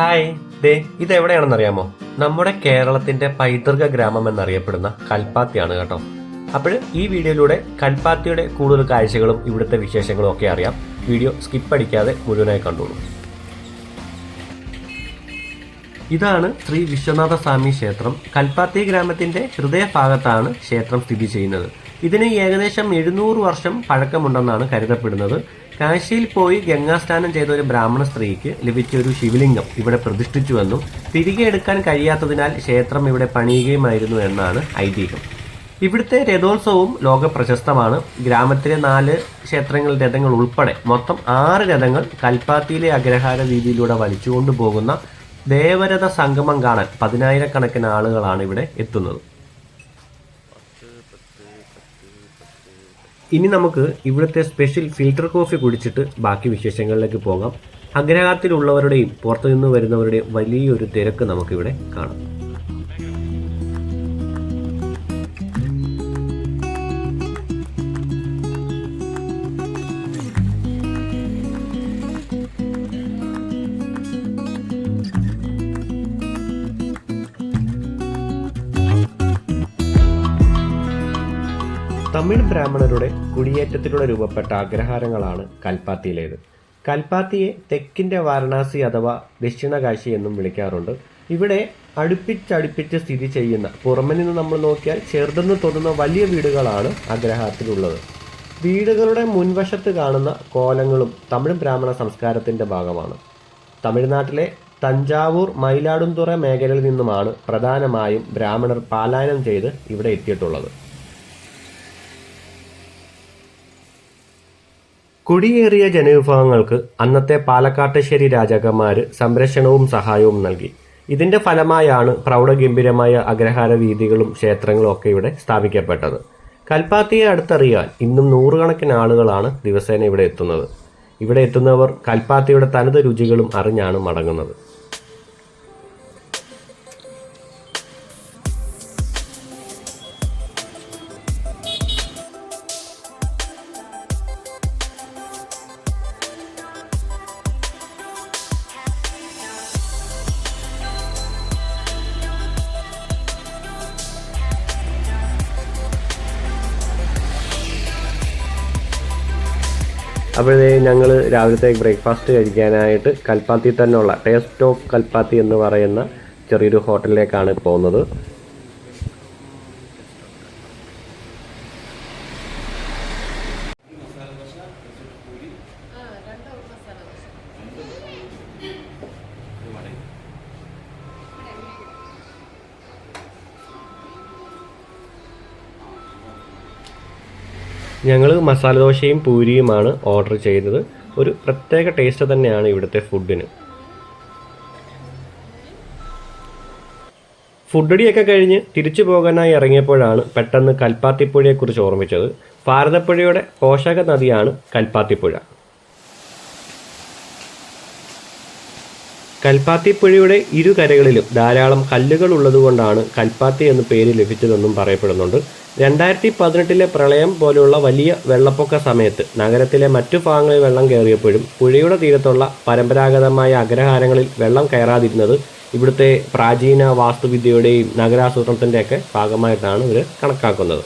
Hi. ദേ ഇത് എവിടെയാണെന്നറിയാമോ നമ്മുടെ കേരളത്തിന്റെ പൈതൃക ഗ്രാമം എന്നറിയപ്പെടുന്ന കൽപ്പാത്തിയാണ് കേട്ടോ. അപ്പോൾ ഈ വീഡിയോയിലൂടെ കൽപ്പാത്തിയുടെ കൂടുതൽ കാഴ്ചകളും ഇവിടുത്തെ വിശേഷങ്ങളും ഒക്കെ അറിയാം. വീഡിയോ സ്കിപ്പ് അടിക്കാതെ മുഴുവനായി കണ്ടോളൂ. ഇതാണ് ശ്രീ വിശ്വനാഥ സ്വാമി ക്ഷേത്രം. കൽപ്പാത്തി ഗ്രാമത്തിന്റെ ഹൃദയഭാഗത്താണ് ക്ഷേത്രം സ്ഥിതി ചെയ്യുന്നത്. ഇതിന് ഏകദേശം എഴുന്നൂറ് വർഷം പഴക്കമുണ്ടെന്നാണ് കരുതപ്പെടുന്നത്. കാശിയിൽ പോയി ഗംഗാസ്നാനം ചെയ്ത ഒരു ബ്രാഹ്മണ സ്ത്രീക്ക് ലഭിച്ച ഒരു ശിവലിംഗം ഇവിടെ പ്രതിഷ്ഠിച്ചുവെന്നും തിരികെ എടുക്കാൻ കഴിയാത്തതിനാൽ ക്ഷേത്രം ഇവിടെ പണിയുകയുമായിരുന്നു എന്നാണ് ഐതിഹ്യം. ഇവിടുത്തെ രഥോത്സവവും ലോക പ്രശസ്തമാണ് ഗ്രാമത്തിലെ നാല് ക്ഷേത്രങ്ങൾ രഥങ്ങൾ ഉൾപ്പെടെ മൊത്തം ആറ് രഥങ്ങൾ കൽപ്പാത്തിയിലെ അഗ്രഹാര രീതിയിലൂടെ വലിച്ചുകൊണ്ടു പോകുന്ന ദേവരഥ സംഗമം കാണാൻ പതിനായിരക്കണക്കിന് ആളുകളാണ് ഇവിടെ എത്തുന്നത്. ഇനി നമുക്ക് ഇവിടുത്തെ സ്പെഷ്യൽ ഫിൽറ്റർ കോഫി കുടിച്ചിട്ട് ബാക്കി വിശേഷങ്ങളിലേക്ക് പോകാം. അഗ്രഹാരത്തിലുള്ളവരുടെയും പുറത്തുനിന്ന് വരുന്നവരുടെയും വലിയൊരു തിരക്ക് നമുക്കിവിടെ കാണാം. തമിഴ് ബ്രാഹ്മണരുടെ കുടിയേറ്റത്തിലൂടെ രൂപപ്പെട്ട അഗ്രഹാരങ്ങളാണ് കൽപ്പാത്തിയിലേത്. കൽപ്പാത്തിയെ തെക്കിന്റെ വാരണാസി അഥവാ ദക്ഷിണകാശി എന്നും വിളിക്കാറുണ്ട്. ഇവിടെ അടുപ്പിച്ചടുപ്പിച്ച് സ്ഥിതി ചെയ്യുന്ന പുറമെ നിന്ന് നമ്മൾ നോക്കിയാൽ ചെറുതെന്ന് തോന്നുന്ന വലിയ വീടുകളാണ് അഗ്രഹാരത്തിലുള്ളത് വീടുകളുടെ മുൻവശത്ത് കാണുന്ന കോലങ്ങളും തമിഴ് ബ്രാഹ്മണ സംസ്കാരത്തിന്റെ ഭാഗമാണ്. തമിഴ്നാട്ടിലെ തഞ്ചാവൂർ മയിലാടുംതുറ മേഖലയിൽ നിന്നുമാണ് പ്രധാനമായും ബ്രാഹ്മണർ പാലായനം ചെയ്ത് ഇവിടെ എത്തിയിട്ടുള്ളത്. കുടിയേറിയ ജനവിഭാഗങ്ങൾക്ക് അന്നത്തെ പാലക്കാട്ടുശ്ശേരി രാജാക്കന്മാര് സംരക്ഷണവും സഹായവും നൽകി. ഇതിന്റെ ഫലമായാണ് പ്രൗഢഗംഭീരമായ അഗ്രഹാര വീതികളും ക്ഷേത്രങ്ങളും ഒക്കെ ഇവിടെ സ്ഥാപിക്കപ്പെട്ടത്. കൽപ്പാത്തിയെ അടുത്തറിയാൻ ഇന്നും നൂറുകണക്കിന് ആളുകളാണ് ദിവസേന ഇവിടെ എത്തുന്നത്. ഇവിടെ എത്തുന്നവർ കൽപ്പാത്തിയുടെ തനത് രുചികളും അറിഞ്ഞാണ് മടങ്ങുന്നത്. അപ്പോഴേ ഞങ്ങൾ രാവിലത്തെ ബ്രേക്ക്ഫാസ്റ്റ് കഴിക്കാനായിട്ട് കൽപ്പാത്തി തന്നെയുള്ള ടേസ്റ്റ് ഓഫ് കൽപ്പാത്തി എന്ന് പറയുന്ന ചെറിയൊരു ഹോട്ടലിലേക്കാണ് പോകുന്നത്. ഞങ്ങൾ മസാല ദോശയും പൂരിയുമാണ് ഓർഡർ ചെയ്തത് ഒരു പ്രത്യേക ടേസ്റ്റ് തന്നെയാണ് ഇവിടുത്തെ ഫുഡിന് ഫുഡടിയൊക്കെ കഴിഞ്ഞ് തിരിച്ചു പോകാനായി ഇറങ്ങിയപ്പോഴാണ് പെട്ടെന്ന് കൽപ്പാത്തിപ്പുഴയെക്കുറിച്ച് ഓർമ്മിച്ചത്. ഭാരതപ്പുഴയുടെ പോഷക നദിയാണ് കൽപ്പാത്തിപ്പുഴ. കൽപ്പാത്തിപ്പുഴയുടെ ഇരു കരകളിലും ധാരാളം കല്ലുകൾ ഉള്ളതുകൊണ്ടാണ് കൽപ്പാത്തി എന്ന് പേര് ലഭിച്ചതെന്നും പറയപ്പെടുന്നുണ്ട്. രണ്ടായിരത്തി പതിനെട്ടിലെ പ്രളയം പോലെയുള്ള വലിയ വെള്ളപ്പൊക്ക സമയത്ത് നഗരത്തിലെ മറ്റു ഭാഗങ്ങളിൽ വെള്ളം കയറിയപ്പോഴും പുഴയുടെ തീരത്തുള്ള പരമ്പരാഗതമായ അഗ്രഹാരങ്ങളിൽ വെള്ളം കയറാതിരുന്നത് ഇവിടുത്തെ പ്രാചീന വാസ്തുവിദ്യയുടെയും നഗരാസൂത്രണത്തിന്റെയൊക്കെ ഭാഗമായിട്ടാണ് ഇവർ കണക്കാക്കുന്നത്.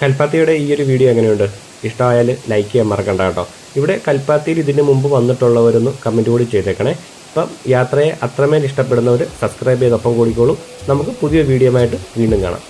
കൽപ്പാത്തിയുടെ ഈ ഒരു വീഡിയോ എങ്ങനെയുണ്ട്? ഇഷ്ടമായാൽ ലൈക്ക് ചെയ്യാൻ മറക്കണ്ട കേട്ടോ. ഇവിടെ കൽപ്പാത്തിയിൽ ഇതിന് മുമ്പ് വന്നിട്ടുള്ളവരൊന്ന് കമന്റ് കൂടി ചെയ്തേക്കണേ. ഇപ്പം യാത്രയെ അത്രമേൽ ഇഷ്ടപ്പെടുന്നവർ സബ്സ്ക്രൈബ് ചെയ്തൊപ്പം കൂടിക്കോളൂ. നമുക്ക് പുതിയ വീഡിയോ ആയിട്ട് വീണ്ടും കാണാം.